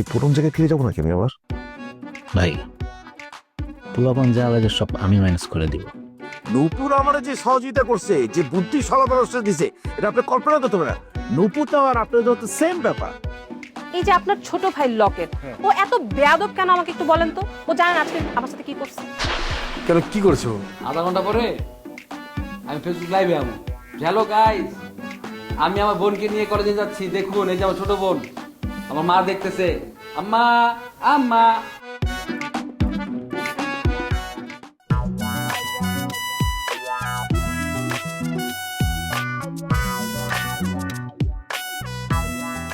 সেই পুরন জায়গায় ফিরে যাব নাকি আমি আবার? ভাই পোলাপান যা লাগে সব আমি ম্যানেজ করে দিব। নূপুর আমার যে সহযোগিতা করছে যে বুদ্ধি সমাবেশ দিছে এটা আপনি কল্পনা করতে পারেন নূপুর তো আর আপনার তো সেম ব্যাপার। এই যে আপনার ছোট ভাই লকেট ও এত বেয়াদব কেন আমাকে একটু বলেন তো? ও জানেন আজকে আমার সাথে কি করছে। কেন কি করছ আধা ঘণ্টা পরে আমি ফেসবুক লাইভে আমি হ্যালো গাইস আমি আমার বোনকে নিয়ে কলেজে যাচ্ছি দেখুন এই যে আমার ছোট বোন। আমার মা দেখতেছে। আম্মা আম্মা।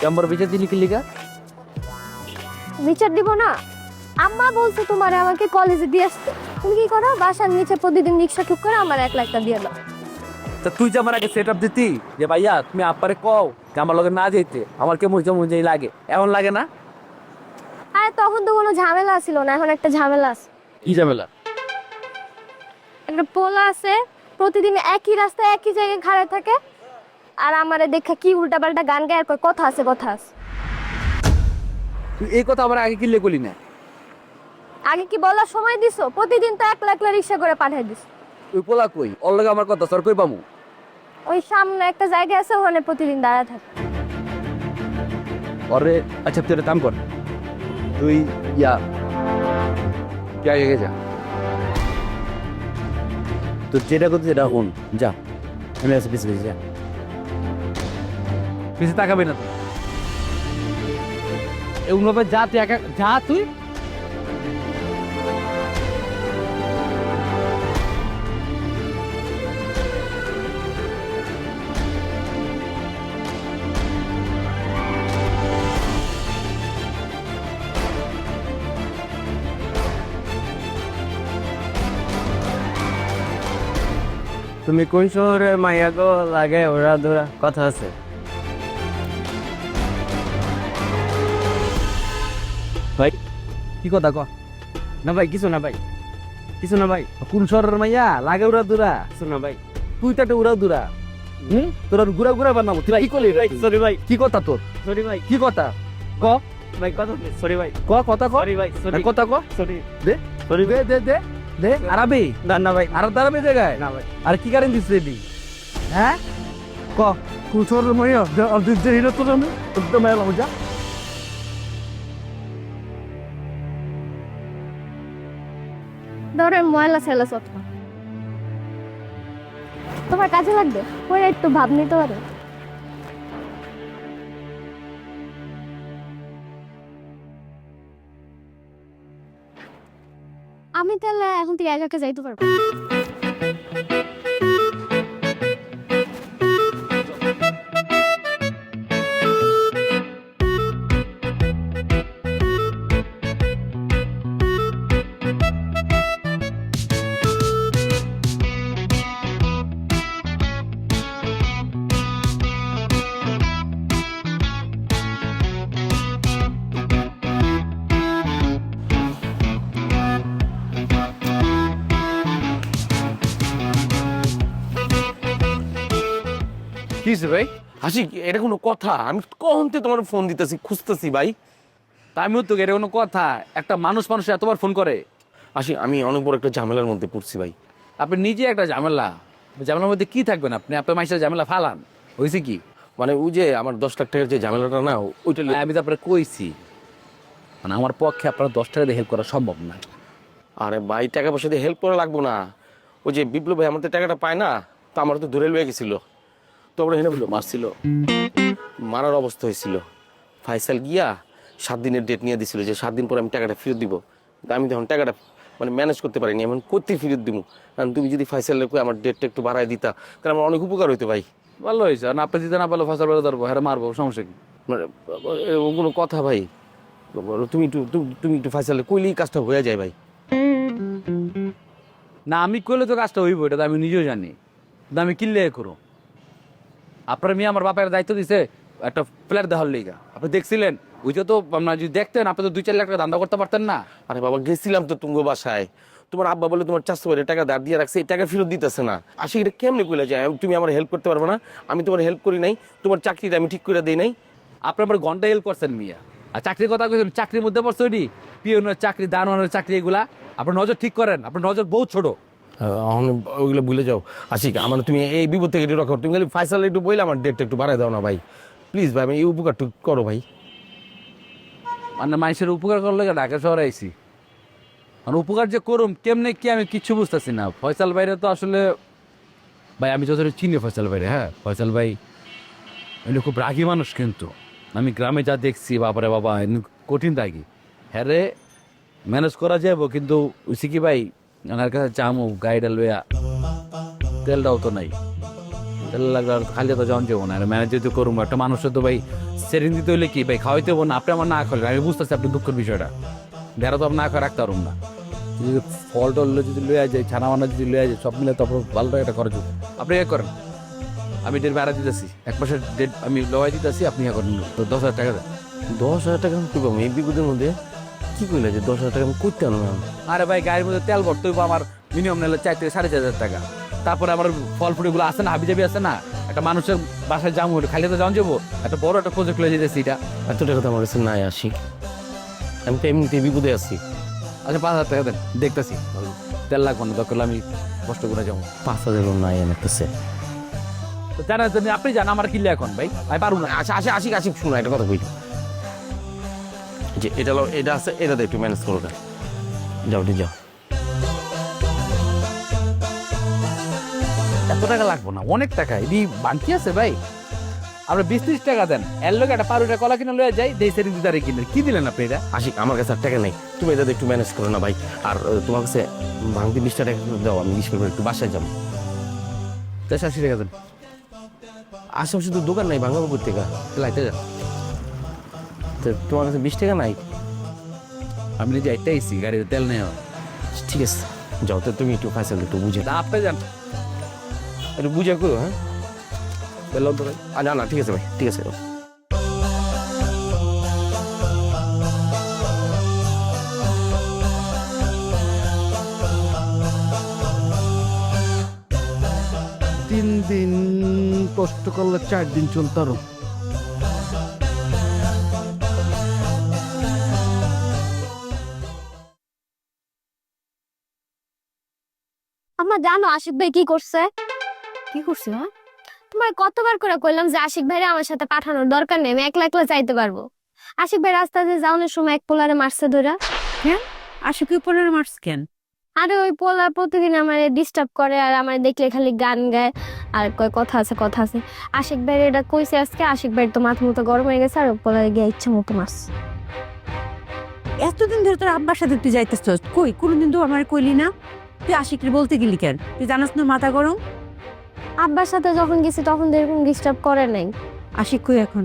নম্বর বিচার দিলি কি লিগা? বিচার দিব না। আম্মা বলছে তোমার আমাকে কলেজে দিয়ে আসতে। তুমি কি করো? বাসার নিচে প্রতিদিন রিক্সা ঠিক করে আমার এক লাখ টাকা দিয়ে দাও। তা তুই যে আমার আগে সেট আপ দিতি যে ভাইয়া তুমি আপারে কও যে আমার লগে না যেতে আমার কে কেমন যেই লাগে। এমন লাগে না? আরে তখন তো কোনো ঝামেলা ছিল না এখন একটা ঝামেলা আছে। কি ঝামেলা? একটা পোলা আছে প্রতিদিন একই রাস্তায় একই জায়গায় খাড়া থাকে আর আমারে দেখা কি উল্টাপাল্টা গান গায় আর কয়, কথা আছে কথা আছে। তুই এই কথা আমার আগে কিনলে করলি না? আগে কি বলার সময় দিছো? প্রতিদিন তো এক লাখ রিক্সা করে পাঠাই দিস তুই পোলা কই? ওর লগে আমার কথা সর কই পামু? ওই সামনে একটা জায়গা আছে ওখানে প্রতিদিন দাঁড়ায় থাকে। অরে আচ্ছা তুই কাম কর। তুই ইয়া তুই আগে যা। তোর যেটা করতে যেটা হন যা। আমি আছি পিছিয়ে পিছিয়ে যা। পিছিয়ে তাকাবি না। তুই এগুলো যা তুই একা যা তুই। তুমি কোন শহরে মাইয়া গো? লাগে ওরা ধরা কথা আছে। ভাই কি কথা ক? না ভাই কিছু না ভাই। কিছু না ভাই। কোন শহরের মাইয়া? লাগে উড়া দুরা। কিছু না ভাই। তুই তো একটা উড়া দুরা। হুম? তোর আর গুড়া গুড়া বানাবো। তুই কি করলি? ভাই সরি ভাই। কি কথা তোর? সরি ভাই। কি কথা? ক? ভাই কথা সরি ভাই। ক কথা ক? সরি ভাই সরি কথা ক? সরি দে। সরি দে দে দে। দে আরাবে? না না ভাই। আর জায়গায়? না ভাই। আর কি কারণ দিছিস এডি হ্যাঁ? ক? আর হিরো তোর মাইয়া লামু যা। ময়লা ছেলে সত্য তোমার কাজে লাগবে? পরে একটু ভাব নিতে পারো। আমি তাহলে এখন থেকে একা একা যাইতে পারব কি ভাই? হাসি এটা কোনো কথা। আমি কখন থেকে তোমার ফোন দিতেছি খুঁজতেছি ভাই? তা আমিও তো এটা কোনো কথা। একটা মানুষ মানুষ এতবার ফোন করে। হাসি আমি অনেক বড় একটা ঝামেলার মধ্যে পড়ছি ভাই। আপনি নিজে একটা ঝামেলা। ঝামেলার মধ্যে কি থাকবেন আপনি? আপনার মাইসের ঝামেলা ফালান। হয়েছে কি? মানে ওই যে আমার দশ লাখ টাকার যে ঝামেলাটা না ওইটা লে- আমি তো আপনার কইছি। মানে আমার পক্ষে আপনার দশ টাকা দিয়ে হেল্প করা সম্ভব না। আরে ভাই টাকা পয়সা দিয়ে হেল্প করা লাগবো না। ওই যে বিপ্লব ভাই আমাদের টাকাটা পায় না তো আমার তো ধরে লয়ে গেছিল। তো আমরা হেনে বলল? মারছিল। মারার অবস্থা হয়েছিল। ফাইসাল গিয়া সাত দিনের ডেট নিয়ে দিছিল যে সাত দিন পরে আমি টাকাটা ফেরত দিব। আমি তখন টাকাটা মানে ম্যানেজ করতে পারিনি। এমন করতে ফেরত দিব কারণ তুমি যদি ফাইসাল কই আমার ডেটটা একটু বাড়ায় দিতা তাহলে আমার অনেক উপকার হইতো ভাই। ভালো হয়েছে। আর আপনি দিতে না পারলে ফাইসাল বেড়ে ধরবো হ্যাঁ মারবো সমস্যা কি? মানে এরকম কোনো কথা ভাই। তুমি একটু তুমি- তুমি একটু ফাইসালে কইলেই কাজটা হয়ে যায় ভাই। না আমি করলে তো কাজটা হইব এটা তো আমি নিজেও জানি। কিন্তু আমি কিনলে করো? আপনার মেয়ে আমার বাপের দায়িত্ব দিছে একটা ফ্ল্যাট দেওয়ার লিগা। আপনি দেখছিলেন? ওইটা তো আপনার যদি দেখতেন আপনি তো দুই চার লাখ টাকা ধান্দা করতে পারতেন না। আরে বাবা গেছিলাম তো তুঙ্গ বাসায়। তোমার আব্বা বলে তোমার চারশো বারে টাকা দাঁড় দিয়ে রাখছে এই টাকা ফেরত দিতেছে না। আসি এটা কেমনি কইলা যায়? তুমি আমার হেল্প করতে পারবে না। আমি তোমার হেল্প করি নাই তোমার চাকরিটা আমি ঠিক করে দিই নাই। আপনি আমার ঘণ্টা হেল্প করছেন মিয়া। আর চাকরির কথা কইছেন চাকরির মধ্যে পড়ছে ওইটি পিওনের চাকরি দানোয়ানের চাকরি এগুলা। আপনার নজর ঠিক করেন আপনার নজর বহুত ছোট। ওইগুলো ভুলে যাও। আশিক, আমার তুমি এই বিপদ থেকে একটু রক্ষা তুমি খালি ফাইসাল একটু বইলে আমার ডেটটা একটু বাড়াই দাও না ভাই। প্লিজ ভাই, আমি এই উপকারটু করো ভাই। মানে মানুষের উপকার করলে ঢাকা শহরে আইছি। মানে উপকার যে করুম, কেমনে কি আমি কিচ্ছু বুঝতেছি না। ফয়সাল ভাইরে তো আসলে ভাই, আমি যতটা চিনি ফয়সাল ভাইরে হ্যাঁ? ফয়সাল ভাই এমনি খুব রাগী মানুষ কিন্তু। আমি গ্রামে যা দেখছি, বাবারে বাবা কঠিন রাগী। হ্যাঁ রে ম্যানেজ করা যাব কিন্তু উসি কি ভাই আমার কাছে চামু গাড়িটা লইয়া। তেলটাও তো নাই। তেল লাগলে আর খালি তো জন যাব না। ম্যানেজ যদি করুম, একটা মানুষের তো ভাই সেরিং দিতে হইলে কি? ভাই খাওয়াইতে হব না, আপনি আমার না খেলেন আমি বুঝতেছি আপনি দুঃখের বিষয়টা। ভেড়া তো আপনি না করে রাখতে পারুন না। যদি ফল টল যদি লইয়া যায় ছানা মানা যদি লইয়া যায় সব মিলে তারপর ভালো টাকা একটা খরচ হবে। আপনি এক করেন। আমি ডেট ভাড়া দিতেছি। এক মাসের ডেট আমি লওয়াই দিতেছি, আপনি এক করেন। তো দশ হাজার টাকা দশ হাজার টাকা আমি বিপদের মধ্যে কি কইলা যে দশ হাজার টাকা আমি করতে আনো না আরে ভাই গাড়ির মধ্যে তেল ভরতে হইব আমার মিনিমাম নিলে চার থেকে সাড়ে চার হাজার টাকা। তারপরে আমার ফল ফুটগুলো আছে না হাবি জাবি আছে না একটা মানুষের বাসায় যাব খালি তো যাওয়া যাব একটা বড় একটা প্রজেক্ট লয়ে যেতেছি এটা। এত টাকা তো আমার কাছে নাই আশিক আমি তো এমনিতে বিপদে আছি। আচ্ছা পাঁচ হাজার টাকা দেন দেখতেছি। তেল লাগবে না দরকার আমি কষ্ট করে যাব। পাঁচ হাজারও নাই আমার কাছে। তো আপনি জান আমার কিনলে এখন ভাই। আমি পারব না। আচ্ছা আসি আসি আশিক শোনা একটা কথা কই যে এটা লো- এটা আছে এটা একটু ম্যানেজ করো যাও দি যাও। এত টাকা লাগবো না অনেক টাকা এদি বাকি আছে ভাই। আমরা বিশ ত্রিশ টাকা দেন এর লোক একটা পারুটা কলা কিনে লয়ে যাই দেই সেরি দিদারে কিনে। কি দিলেন আপনি এটা? আশিক আমার কাছে আর টাকা নেই। তুমি এটা একটু ম্যানেজ করো না ভাই। আর তোমার কাছে ভাঙতি বিশটা টাকা দাও আমি বিশ একটু বাসায় যাব। চারশো আশি টাকা দেন। আশেপাশে তো দোকান নাই বাংলাপুর থেকে লাইতে যান। তো তোমার কাছে বিশ টাকা নাই? আমি নিজে একটা আইসি গাড়িতে তেল নেই ঠিক আছে যাও তো তুমি একটু ফাইসাল একটু বুঝে তা আপনি যান। একটু বুঝে করো হ্যাঁ? বললাম তো ভাই। না না ঠিক আছে ভাই ঠিক আছে তিন দিন কষ্ট করলে চার দিন চলতারো জানো আশিক ভাই কি করছে? কি করছিস হ্যাঁ তোমার কতবার করে কইলাম যে আশিক ভাইরে আমার সাথে পাঠানোর দরকার নেই আমি একলা একলা যাইতে পারব। আশিক ভাই রাস্তাতে যাওয়ানোর সময় এক পোলারে মারছে ধরা হ্যাঁ আশিক উপরে মার্স কেন? আরে ওই পোলা প্রতিদিন আমার ডিস্টার্ব করে আর আমার দেখলে খালি গান গায়। আর কয় কথা আছে কথা আছে। আশিক ভাই এটা কইছে আজকে আশিক ভাই তো মাথা মতো গরম হয়ে গেছে আর পোলারে গিয়ে ইচ্ছা মতো মারছে। এতদিন ধরে তোর আব্বার সাথে তুই যাইতেছস কই? কোনোদিন তো আমার কইলি না? তুই আশিকরে বলতে গেলি কেন? তুই জানাস না মাথা গরম? আব্বার সাথে যখন গেছি তখন তো এরকম ডিস্টার্ব করে নাই। আশিক কই এখন?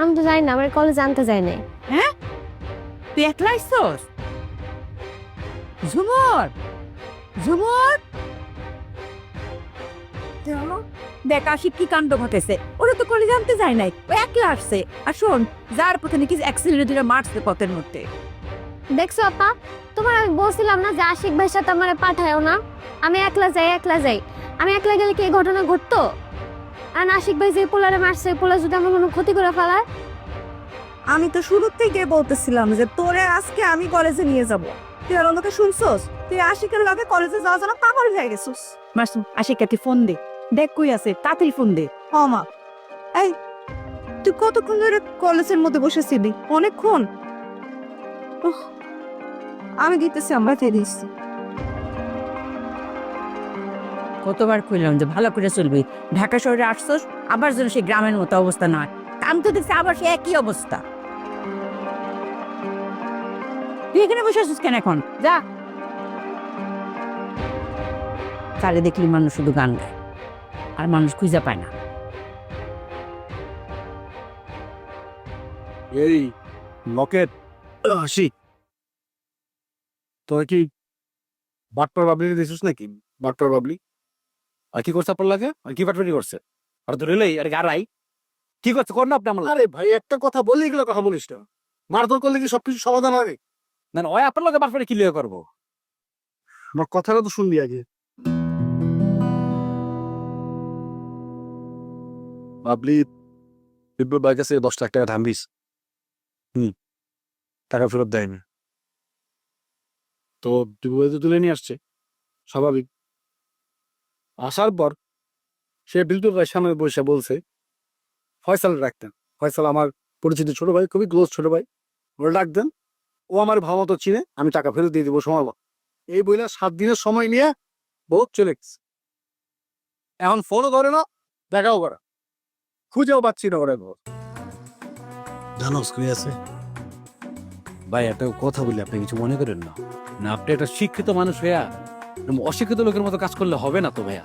আমি তো জানি না আমার কলেজ জানতে যাই নাই। হ্যাঁ? তুই একলা আইসস? ঝুমর! ঝুমর! দেখ আশিক কি কাণ্ড ঘটেছে। ওরা তো কলেজ জানতে যায় নাই ও একলা আসছে। আর শোন যার পথে নাকি অ্যাক্সিডেন্ট দিলে মারছে পথের মধ্যে। দেখছ আপা? তোমার আমি বলছিলাম না যে আশিক ভাইয়ের সাথে আমার পাঠায়ও না? আমি একলা যাই একলা যাই। আমি একলা গেলে কি এই ঘটনা ঘটতো? আর আশিক ভাই যে পোলারে মারছে পোলা যদি আমার কোনো ক্ষতি করে ফেলায়? আমি তো শুরু থেকে বলতেছিলাম যে তোরে আজকে আমি কলেজে নিয়ে যাব। তুই আর অন্যকে শুনছস? তুই আশিকের লগে কলেজে যাওয়ার জন্য পাগল হয়ে গেছিস। মারসুম আশিককে তুই ফোন দে। দেখ কই আছে তাড়াতাড়ি ফোন দে। হ মা। এই তুই কতক্ষণ ধরে কলেজের মধ্যে বসেছিলি? অনেকক্ষণ? উহ, আমি দিতেছি আমরা দিয়ে দিচ্ছি। কতবার কইলাম যে ভালো করে চলবি। ঢাকা শহরে আসছস আবার যেন সেই গ্রামের মতো অবস্থা না হয়। আমি তো দেখছি আবার সে একই অবস্থা। তুই এখানে বসে আছিস কেন এখন? যা। তারে দেখলি মানুষ শুধু গান গায় আর মানুষ খুঁজে পায় না। এই লকেট হাসি তোর কি বাটপার বাবলি দিছিস নাকি? বাটপার বাবলি। আর কি করছে আপনার লাগে? আর কি বাটপারি করছে? আর তো রেলেই আর গারাই কি করছে? কর না আপনি আমার আরে ভাই একটা কথা বললি এগুলো কথা বলিস না। মারধর করলে কি সবকিছু সমাধান হবে? না না ওই আপনার লগে বাটপারি কি লিয়ে করব। আমার কথাটা তো শুনলি আগে। বাবলি বিপ্লব ভাইয়ের কাছে দশ লাখ টাকা থামবিস হুম টাকা ফেরত দেয়নি তো তো তুলে নিয়ে আসছে, স্বাভাবিক। আসার পর সে বিপ্লব ভাইয়ের সামনে বসে বলছে, ফয়সাল রাখতেন ফয়সাল আমার পরিচিত ছোট ভাই, খুবই ক্লোজ ছোট ভাই। ওরা ডাকতেন ও আমার ভালো মতো চিনে, আমি টাকা ফেরত দিয়ে দিব, সময়। এই বইলা সাত দিনের সময় নিয়ে বহুত চলে গেছে। এখন ফোনও ধরে না, দেখাও করা। খুঁজেও পাচ্ছি না ওরা কই আছে ভাই, একটা কথা বলি, আপনি কিছু মনে করেন না? না আপনি একটা শিক্ষিত মানুষ ভাইয়া। অশিক্ষিত লোকের মতো কাজ করলে হবে না তো ভাইয়া।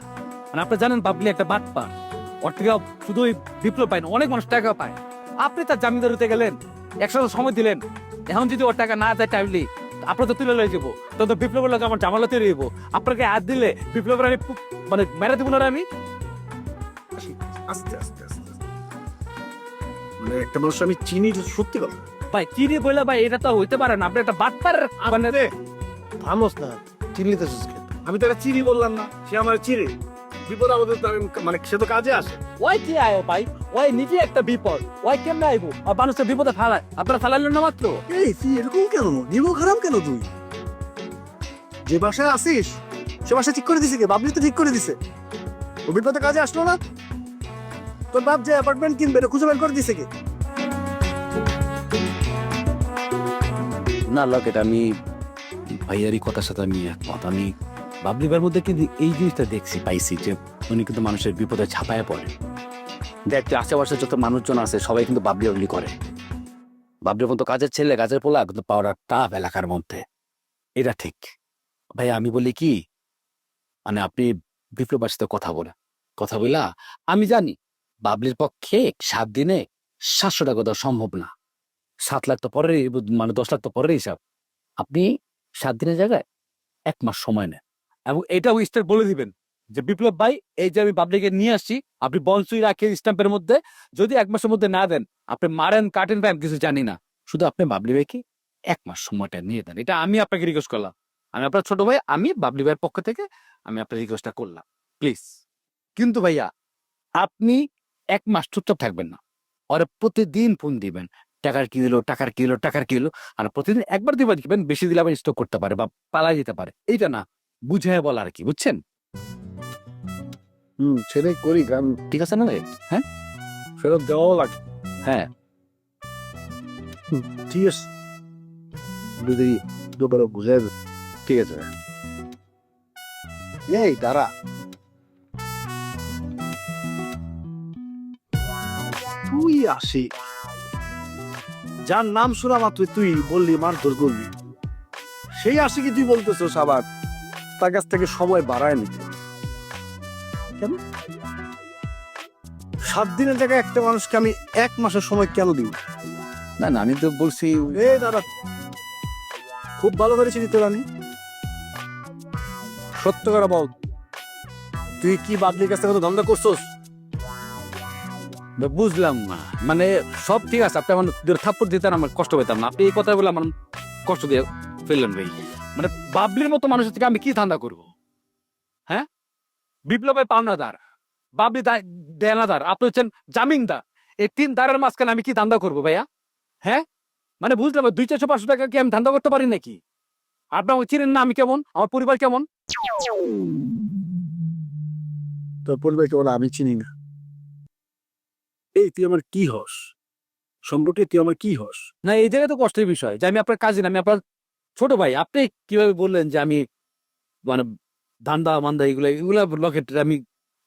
মানে আপনি জানেন বাবলি একটা বাট পা ওর থেকে শুধু বিপ্লব পায় না অনেক মানুষ টাকা পায়। আপনি তার জামিনদার হতে গেলেন একশো সময় দিলেন। এখন যদি ওর টাকা না দেয় টাইমলি আপনার তো তুলে লয়ে যাব। তখন তো বিপ্লবের লোক আমার জামালা তৈরি হইব। আপনাকে হাত দিলে বিপ্লবের আমি মানে মেরে দিব না রে আমি? আস্তে আস্তে আস্তে। মানে একটা মানুষ আমি চিনি সত্যি কথা। ভাই চিনি বলে ভাই এটা তো হইতে পারে না। আপনি একটা বাটপার মানে থামোস না চিনলি তো আমি তারা চিনি বললাম না সে আমার চিনি। বিপদ আমাদের তো মানে সে তো কাজে আসে। ওই কি আয় ভাই? ওই নিজে একটা বিপদ। ওই কেমনে আইবো? আর মানুষের বিপদে ফেলায়। আপনারা ফেলাইলেন না মাত্র? এই তুই এরকম কেন? নিবো খারাপ কেন তুই? যে বাসায় আসিস সে বাসা ঠিক করে দিছে কে? বাবলি তো ঠিক করে দিছে। ও বিপদে কাজে আসলো না। তোর বাপ যে অ্যাপার্টমেন্ট কিনবে এটা খুঁজে বের করে দিছে কে? না লকেট আমি ভাইয়ারই কথার সাথে আমি একমত। আমি বাবলিবার মধ্যে কিন্তু এই জিনিসটা দেখছি, পাইছি যে উনি কিন্তু মানুষের বিপদে ছাপায় পড়ে। দেখতে আশেপাশে যত মানুষজন আছে, সবাই কিন্তু বাবলি বাবলি করে। বাবলির মতো কাজের ছেলে, কাজের পোলা কিন্তু পাওয়াটা টাফ এলাকার মধ্যে। এটা ঠিক। ভাই আমি বলি কি মানে আপনি বিপ্লবের সাথে কথা বলে, কথা বলা আমি জানি বাবলির পক্ষে সাত দিনে সাতশো টাকা দেওয়া সম্ভব না। সাত লাখ তো পরের মানে দশ লাখ তো পরের হিসাব। আপনি সাত দিনের জায়গায় এক মাস সময় নেন এবং এটাও স্টেট বলে দিবেন যে, বিপ্লব ভাই, এই যে আমি পাবলিকে নিয়ে আসছি, আপনি বনসুই রাখেন স্ট্যাম্পের মধ্যে যদি এক মাসের মধ্যে না দেন, আপনি মারেন, কাটেন আমি কিছু জানি না। শুধু আপনি বাবলি ভাইকে এক মাস সময়টা নিয়ে দেন। এটা আমি আপনাকে রিকোয়েস্ট করলাম। আমি আপনার ছোট ভাই, আমি বাবলি ভাইয়ের পক্ষ থেকে আমি আপনার রিকোয়েস্টটা করলাম। প্লিজ কিন্তু ভাইয়া, আপনি এক মাস চুপচাপ থাকবেন না। ওরা প্রতিদিন ফোন দিবেন। টাকার কি দিলো টাকার কি দিলো টাকার কি দিলো আর প্রতিদিন একবার দিবার দিবেন বেশি দিলে আবার স্টক করতে পারে বা পালাই যেতে পারে। এইটা না বুঝে বলা আর কি বুঝছেন? হুম সেটাই করি কারণ ঠিক আছে না ভাই? হ্যাঁ? ফেরত দেওয়াও লাগে হ্যাঁ। ঠিক আছে। যদি দুবারও বুঝে ঠিক আছে এই দাঁড়া। তুই আসি যার নাম শোনা মাত্র তুই বললি মারধর করবি সেই আসি কি তুই বলতেছস আবার? তার কাছ থেকে সময় বাড়ায় নিতে কেন? সাত দিনের জায়গায় একটা মানুষকে আমি এক মাসের সময় কেন দিব? না না আমি তো বলছি এ দাদা খুব ভালো করে চিনি তোর আমি। সত্য করে বল। তুই কি বাদলির কাছ থেকে ধন্দা করছস? বুঝলাম না। মানে সব ঠিক আছে, আপনি আমার থাপ্পড় দিতেন, আমার কষ্ট পেতাম না। আপনি এই কথা বলে আমার কষ্ট দিয়ে ফেললেন ভাই। মানে বাবলির মতো মানুষের থেকে আমি কি ধান্দা করব? হ্যাঁ? বিপ্লবের পাওনাদার, বাবলি দেনাদার, আপনি হচ্ছেন জামিনদার। এই তিন দারের মাঝখানে আমি কি ধান্দা করব ভাইয়া? হ্যাঁ? মানে বুঝলাম দুই চারশো পাঁচশো টাকা কি আমি ধান্দা করতে পারি নাকি? আপনি আমাকে চিনেন না, আমি কেমন? আমার পরিবার কেমন? তোর পরিবারকে বলে আমি চিনি না। এই তুই আমার কি হস? সম্পর্কে তুই আমার কি হস? না এই জায়গায় তো কষ্টের বিষয় যে আমি আপনার কাজিন আমি আপনার ছোট ভাই। আপনি কীভাবে বললেন যে আমি মানে ধান্দা মান্দা এগুলো এগুলা লকেট আমি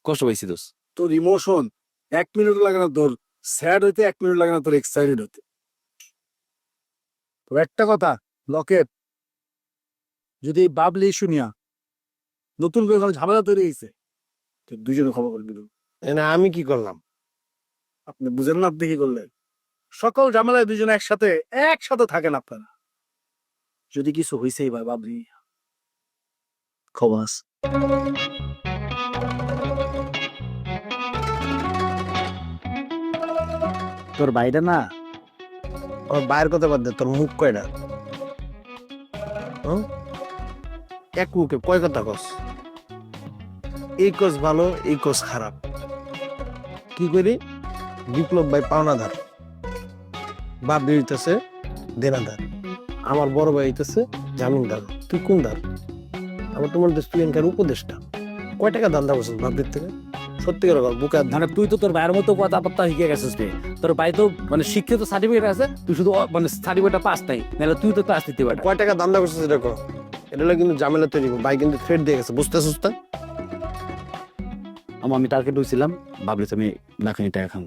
কষ্ট পাইছি দোষ তোর ইমোশন এক মিনিট লাগে না তোর স্যাড হইতে এক মিনিট লাগে না তোর এক্সাইটেড হতে তো একটা কথা লকেট যদি এই বাবলি শুনিয়া নতুন করে কোনো ঝামেলা তৈরি হয়েছে তো দুজনে ক্ষমা করে দিল। না আমি কি করলাম? আপনি বুঝেন না আপনি কি করলেন? সকল ঝামেলায় দুজনে একসাথে একসাথে থাকেন আপনারা। যদি কিছু হয়েছেই ভাই বাবরি। খবাস। তোর বাইরে না? আমার বাইরের কথা বাদ দে তোর মুখ কয়টা এক মুখে কয় কথা কস? এই কোচ ভালো এই কোচ খারাপ। কি করি বিপ্লব ভাই পাওনাদার। বাপ হইতেছে দেনাদার। আমার বড় ভাই হইতেছে জামিনদার। তুই কোন দার? আমার তোমার দেশ তুই এনকার উপদেশটা কয় টাকা দান্দা করছিস বাপরির থেকে? কথা বুকে মানে তুই তো তোর বাইরের মতো কথাবার্তা শিখে গেছিস রে। তোর ভাই তো মানে শিক্ষিত সার্টিফিকেট আছে তুই শুধু মানে সার্টিফিকেটটা পাস নাই নাহলে তুই তো পাস দিতে পারবি। কয় টাকা দান্দা করছিস এটা কর। এটা কিন্তু ঝামেলা তৈরি। ভাই কিন্তু থ্রেড দিয়ে গেছে বুঝতে আমার আমি টার্গেট হয়েছিলাম ভাবলি আমি না খানি টাকা খাব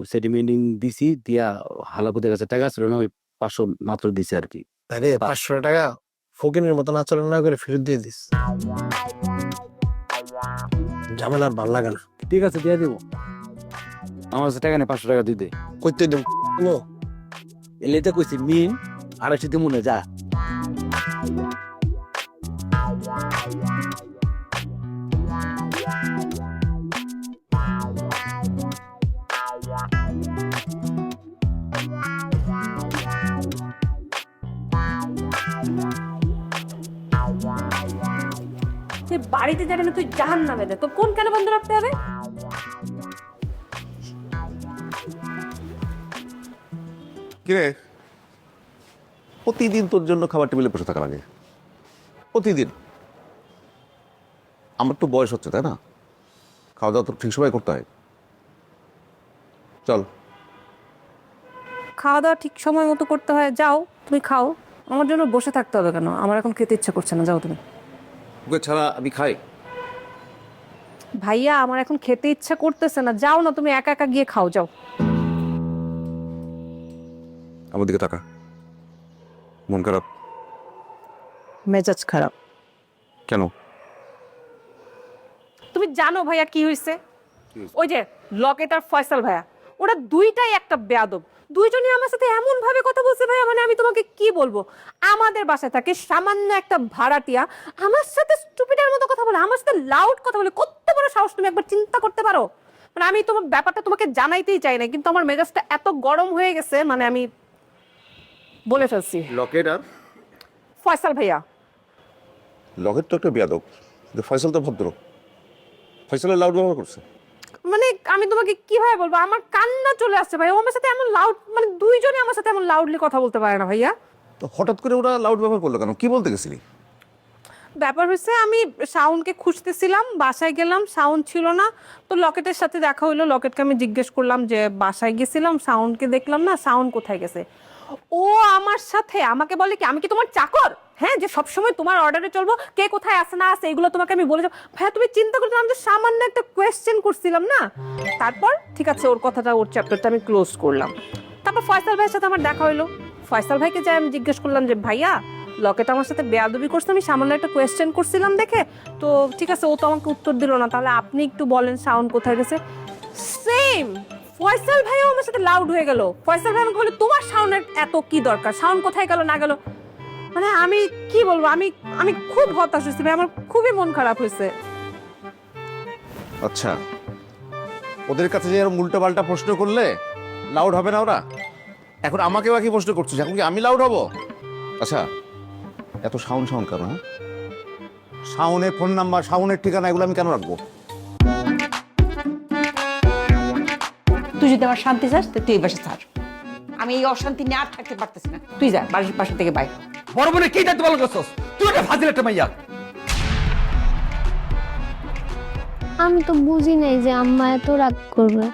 ওই সেটিমেন্টিং দিছি দিয়া হালাকুদের কাছে টাকা ছিল না ওই পাঁচশো মাত্র দিছি আর কি আরে পাঁচশো টাকা ফকিনের মতন আচরণ না করে ফেরত দিয়ে দিস। ঝামেলা আর ভালো লাগে না ঠিক আছে দিয়ে দিব। আমার কাছে টাকা নেই পাঁচশো টাকা দিয়ে দে। করতে দিন এলেতে কইছি মিন আড়াইশো দিয়ে মনে যা। বাড়িতে না তুই জাহান নামে দে। তোর কোন কেন বন্ধ রাখতে হবে? কিরে? প্রতিদিন তোর জন্য খাবার টেবিলে বসে থাকা লাগে। প্রতিদিন। আমার তো বয়স হচ্ছে তাই না? খাওয়া দাওয়া তো ঠিক সময় করতে হয়। চল। খাওয়া দাওয়া ঠিক সময় মতো করতে হয় যাও তুমি খাও। আমার জন্য বসে থাকতে হবে কেন? আমার এখন খেতে ইচ্ছা করছে না যাও তুমি। ওকে ছাড়া আমি খাই। ভাইয়া আমার এখন খেতে ইচ্ছা করতেছে না। যাও না তুমি একা একা গিয়ে খাও যাও। আমার দিকে তাকা। মন খারাপ। মেজাজ খারাপ। কেন? তুমি জানো ভাইয়া কি হয়েছে ওই যে লকেটার ফয়সাল ভাইয়া। ওরা দুইটাই একটা বেয়াদব। দুইজনই আমার সাথে এমন ভাবে কথা বলছে ভাইয়া মানে আমি তোমাকে কি বলব? আমাদের বাসায় থাকে সামান্য একটা ভাড়াটিয়া আমার সাথে স্টুপিডের মতো কথা বলে আমার সাথে লাউড কথা বলে কত বড় সাহস তুমি একবার চিন্তা করতে পারো? মানে আমি তোমার ব্যাপারটা তোমাকে জানাইতেই চাই না কিন্তু আমার মেজাজটা এত গরম হয়ে গেছে মানে আমি বলে ফেলছি। লকেট আর? ফয়সাল ভাইয়া। লকেট তো একটা বেয়াদব কিন্তু ফয়সাল তো ভদ্র। ফয়সালের লাউড ব্যবহার করছে। মানে আমি তোমাকে কীভাবে বলব? আমার কান্না চলে আসছে ভাই। ও আমার সাথে এমন লাউড মানে দুইজনে আমার সাথে এমন লাউডলি কথা বলতে পারে না ভাইয়া। তো হঠাৎ করে ওরা লাউড ব্যবহার করল কেন? কি বলতে গেছিলি? ব্যাপার হচ্ছে আমি শাওনকে খুঁজতেছিলাম বাসায় গেলাম শাওন ছিল না। তো লকেটের সাথে দেখা হলো লকেটকে আমি জিজ্ঞেস করলাম যে বাসায় গেছিলাম শাওনকে দেখলাম না শাওন কোথায় গেছে? ও আমার সাথে, আমাকে বলে কি, আমি কি তোমার চাকর? হ্যাঁ যে সবসময় তোমার অর্ডারে চলবো, কে কোথায় আসে না আসে এগুলো তোমাকে আমি বলে যাব। ভাইয়া, তুমি চিন্তা করছ আমি তো সামান্য একটা কোয়েশ্চেন করছিলাম, না? তারপর, ঠিক আছে, ওর কথাটা, ওর চ্যাপ্টারটা আমি ক্লোজ করলাম। তারপর ফয়সাল ভাইয়ের সাথে আমার দেখা হইল। ফয়সাল ভাইকে যাই আমি জিজ্ঞেস করলাম যে, ভাইয়া লকেট আমার সাথে বেয়াদবি করছে, আমি সামান্য একটা কোয়েশ্চেন করছিলাম দেখে। তো ঠিক আছে, ও তো আমাকে উত্তর দিল না, তাহলে আপনি একটু বলেন, সাউন্ড কোথায় গেছে? সেম ফয়সাল ভাইও আমার সাথে লাউড হয়ে গেল। ফয়সাল ভাই আমাকে বলে তোমার সাউন্ডের এত কি দরকার? সাউন্ড কোথায় গেল, না গেল? মানে আমি কি বলব? আমি আমি খুব হতাশ হয়েছি ভাই, আমার খুবই মন খারাপ হয়েছে। আচ্ছা ওদের কাছে যে এরকম উল্টো পাল্টা প্রশ্ন করলে লাউড হবে না ওরা? এখন আমাকেও একই প্রশ্ন করছিস, এখন কি আমি লাউড হব? আচ্ছা এত সাউন্ড সাউন্ড কেন শাওনের ফোন নাম্বার শাওনের ঠিকানা এগুলো আমি কেন রাখব? তুই যদি আমার শান্তি চাস তো তুই এই বাসা ছাড় আমি এই অশান্তি নিয়ে আর থাকতে পারতেছি না। তুই যা বাসা বাসা থেকে বাইরে বড় বোনে কি দায়িত্ব পালন করছস? তুই একটা ফাজিল একটা মাইয়া। আমি তো বুঝি নাই যে আম্মা এত রাগ করবে।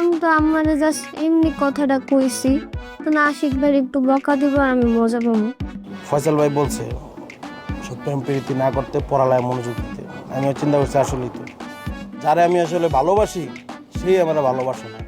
আমি তো আম্মারে জাস্ট এমনি কথাটা কইছি। তো না আশিক ভাই একটু বকা দিব আর আমি মজা পাবো। ফয়সাল ভাই বলছে সত্যম প্রীতি না করতে পড়ালায় মনোযোগ দিতে। আমিও চিন্তা করছি আসলেই তো। যারে আমি আসলে ভালোবাসি সেই আমরা ভালোবাসো না।